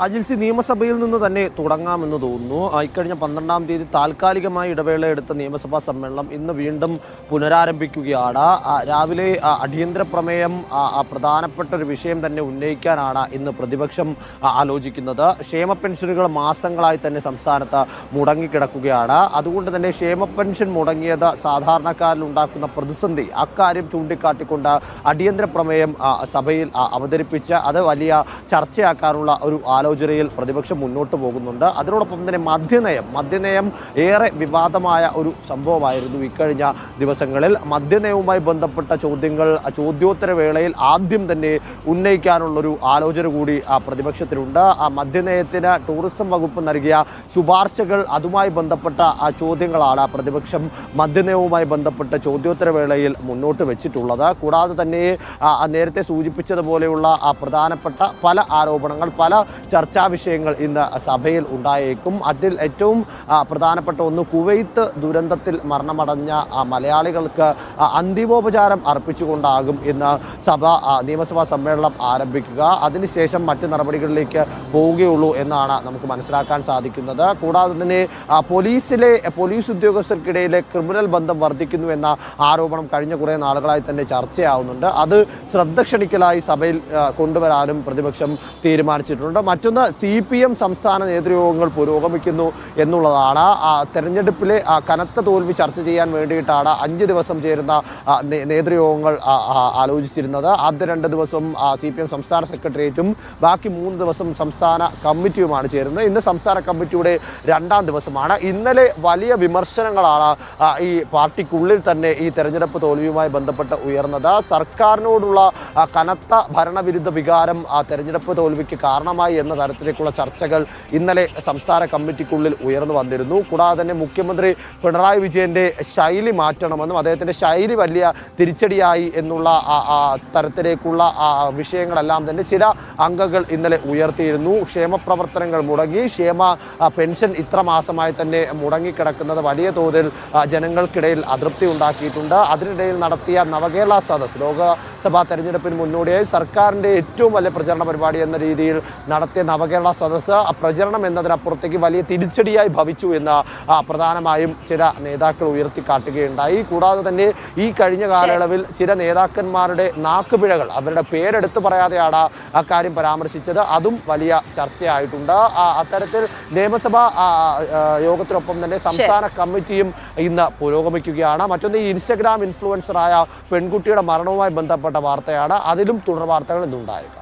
അജിൽസി നിയമസഭയിൽ നിന്ന് തന്നെ തുടങ്ങാമെന്ന് തോന്നുന്നു. ഇക്കഴിഞ്ഞ പന്ത്രണ്ടാം തീയതി താൽക്കാലികമായി ഇടവേള എടുത്ത നിയമസഭാ സമ്മേളനം ഇന്ന് വീണ്ടും പുനരാരംഭിക്കുകയാണ്. രാവിലെ അടിയന്തര പ്രമേയം പ്രധാനപ്പെട്ട ഒരു വിഷയം തന്നെ ഉന്നയിക്കാനാണ് ഇന്ന് പ്രതിപക്ഷം ആലോചിക്കുന്നത്. ക്ഷേമ പെൻഷനുകൾ മാസങ്ങളായി തന്നെ സംസ്ഥാനത്ത് മുടങ്ങിക്കിടക്കുകയാണ്. അതുകൊണ്ട് തന്നെ ക്ഷേമ പെൻഷൻ മുടങ്ങിയത് സാധാരണക്കാരിൽ ഉണ്ടാക്കുന്ന പ്രതിസന്ധി അക്കാര്യം ചൂണ്ടിക്കാട്ടിക്കൊണ്ട് അടിയന്തര പ്രമേയം സഭയിൽ അവതരിപ്പിച്ച് അത് വലിയ ചർച്ചയാക്കാനുള്ള ഒരു ആലോചനയിൽ പ്രതിപക്ഷം മുന്നോട്ട് പോകുന്നുണ്ട്. അതിനോടൊപ്പം തന്നെ മദ്യനയം. മദ്യനയം ഏറെ വിവാദമായ ഒരു സംഭവമായിരുന്നു ഇക്കഴിഞ്ഞ ദിവസങ്ങളിൽ. മദ്യനയവുമായി ബന്ധപ്പെട്ട ചോദ്യങ്ങൾ ചോദ്യോത്തര വേളയിൽ ആദ്യം തന്നെ ഉന്നയിക്കാനുള്ളൊരു ആലോചന കൂടി ആ, പ്രതിപക്ഷത്തിനുണ്ട് ആ മദ്യനയത്തിന് ടൂറിസം വകുപ്പ് നൽകിയ ശുപാർശകൾ അതുമായി ബന്ധപ്പെട്ട ആ ചോദ്യങ്ങളാണ് പ്രതിപക്ഷം മദ്യനയവുമായി ബന്ധപ്പെട്ട ചോദ്യോത്തര വേളയിൽ മുന്നോട്ട് വെച്ചിട്ടുള്ളത്. കൂടാതെ തന്നെ നേരത്തെ സൂചിപ്പിച്ചതുപോലെയുള്ള ആ പ്രധാനപ്പെട്ട പല ആരോപണങ്ങൾ പല ചർച്ചാ വിഷയങ്ങൾ ഇന്ന് സഭയിൽ ഉണ്ടായേക്കും. അതിൽ ഏറ്റവും പ്രധാനപ്പെട്ട ഒന്ന് കുവൈത്ത് ദുരന്തത്തിൽ മരണമടഞ്ഞ മലയാളികൾക്ക് അന്തിമോപചാരം അർപ്പിച്ചുകൊണ്ടാകും ഇന്ന് സഭ നിയമസഭാ സമ്മേളനം ആരംഭിക്കുക. അതിനുശേഷം മറ്റ് നടപടികളിലേക്ക് പോവുകയുള്ളൂ എന്നാണ് നമുക്ക് മനസ്സിലാക്കാൻ സാധിക്കുന്നത്. കൂടാതെ തന്നെ പോലീസിലെ പോലീസ് ഉദ്യോഗസ്ഥർക്കിടയിലെ ക്രിമിനൽ ബന്ധം വർദ്ധിക്കുന്നു എന്ന ആരോപണം കഴിഞ്ഞ കുറേ നാളുകളായി തന്നെ ചർച്ചയാവുന്നുണ്ട്. അത് ശ്രദ്ധ ക്ഷണിക്കലായി സഭയിൽ കൊണ്ടുവരാനും പ്രതിപക്ഷം തീരുമാനിച്ചിട്ടുണ്ട്. മറ്റൊന്ന് സി പി എം സംസ്ഥാന നേതൃയോഗങ്ങൾ പുരോഗമിക്കുന്നു എന്നുള്ളതാണ്. തെരഞ്ഞെടുപ്പിലെ കനത്ത തോൽവി ചർച്ച ചെയ്യാൻ വേണ്ടിയിട്ടാണ് അഞ്ച് ദിവസം ചേരുന്ന നേതൃയോഗങ്ങൾ ആലോചിച്ചിരുന്നത്. ആദ്യ രണ്ട് ദിവസം സി പി എം സംസ്ഥാന സെക്രട്ടേറിയറ്റും ബാക്കി മൂന്ന് ദിവസം സംസ്ഥാന കമ്മിറ്റിയുമാണ് ചേരുന്നത്. ഇന്ന് സംസ്ഥാന കമ്മിറ്റിയുടെ രണ്ടാം ദിവസമാണ്. ഇന്നലെ വലിയ വിമർശനങ്ങളാണ് ഈ പാർട്ടിക്കുള്ളിൽ തന്നെ ഈ തെരഞ്ഞെടുപ്പ് തോൽവിയുമായി ബന്ധപ്പെട്ട് ഉയർന്നത്. സർക്കാരിനോടുള്ള കനത്ത ഭരണവിരുദ്ധ വികാരം ആ തെരഞ്ഞെടുപ്പ് തോൽവിക്ക് കാരണമായി എന്ന തരത്തിലേക്കുള്ള ചർച്ചകൾ ഇന്നലെ സംസ്ഥാന കമ്മിറ്റിക്കുള്ളിൽ ഉയർന്നു വന്നിരുന്നു. കൂടാതെ തന്നെ മുഖ്യമന്ത്രി പിണറായി വിജയന്റെ ശൈലി മാറ്റണമെന്നും അദ്ദേഹത്തിന്റെ ശൈലി വലിയ തിരിച്ചടിയായി എന്നുള്ള തരത്തിലേക്കുള്ള വിഷയങ്ങളെല്ലാം തന്നെ ചില അംഗങ്ങൾ ഇന്നലെ ഉയർത്തിയിരുന്നു. ക്ഷേമപ്രവർത്തനങ്ങൾ മുടങ്ങി. ക്ഷേമ പെൻഷൻ ഇത്ര മാസമായി തന്നെ മുടങ്ങിക്കിടക്കുന്നത് വലിയ തോതിൽ ജനങ്ങൾക്കിടയിൽ അതൃപ്തി ഉണ്ടാക്കിയിട്ടുണ്ട്. അതിനിടയിൽ നടത്തിയ നവകേരള സദസ് ലോകസഭാ തെരഞ്ഞെടുപ്പിന് മുന്നോടിയായി സർക്കാരിന്റെ ഏറ്റവും വലിയ പ്രചരണ പരിപാടി എന്ന രീതിയിൽ നടത്തിയ നവകേരള സദസ്സ് പ്രചരണം എന്നതിനപ്പുറത്തേക്ക് വലിയ തിരിച്ചടിയായി ഭവിച്ചു എന്ന് പ്രധാനമായും ചില നേതാക്കൾ ഉയർത്തിക്കാട്ടുകയുണ്ടായി. കൂടാതെ തന്നെ ഈ കഴിഞ്ഞ കാലയളവിൽ ചില നേതാക്കന്മാരുടെ നാക്കുപിഴകൾ അവരുടെ പേരെടുത്ത് പറയാതെയാണ് അക്കാര്യം പരാമർശിച്ചത്. അതും വലിയ ചർച്ചയായിട്ടുണ്ട്. അത്തരത്തിൽ നിയമസഭാ യോഗത്തിനൊപ്പം തന്നെ സംസ്ഥാന കമ്മിറ്റിയും ഇന്ന് പുരോഗമിക്കുകയാണ്. മറ്റൊന്ന് ഈ ഇൻസ്റ്റഗ്രാം ഇൻഫ്ലുവൻസറായ പെൺകുട്ടിയുടെ മരണവുമായി ബന്ധപ്പെട്ട വാർത്തയാണ്. അതിലും തുടർ വാർത്തകൾ ഇന്നുണ്ടായേക്കാം.